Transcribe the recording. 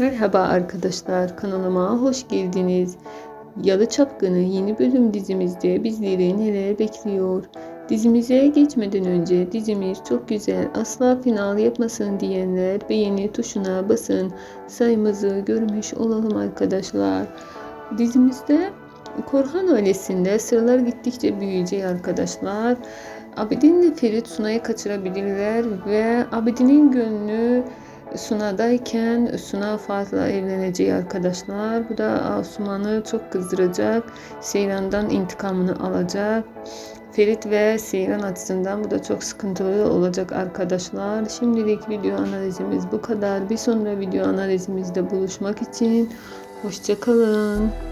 Merhaba arkadaşlar, kanalıma hoş geldiniz. Yalı Çapkını yeni bölüm dizimizde bizleri neler bekliyor? Dizimize geçmeden önce dizimiz çok güzel asla final yapmasın diyenler beğeni tuşuna basın. Sayımızı görmüş olalım arkadaşlar. Dizimizde Korhan ailesinde sıralar gittikçe büyüyecek arkadaşlar. Abidin ile Ferit Suna'yı kaçırabilirler ve Abidin'in gönlü Suna'dayken Suna fazla evleneceği arkadaşlar. Bu da Asuman'ı çok kızdıracak. Seyran'dan intikamını alacak. Ferit ve Seyran açısından bu da çok sıkıntılı olacak arkadaşlar. Şimdilik video analizimiz bu kadar. Bir sonra video analizimizde buluşmak için hoşçakalın.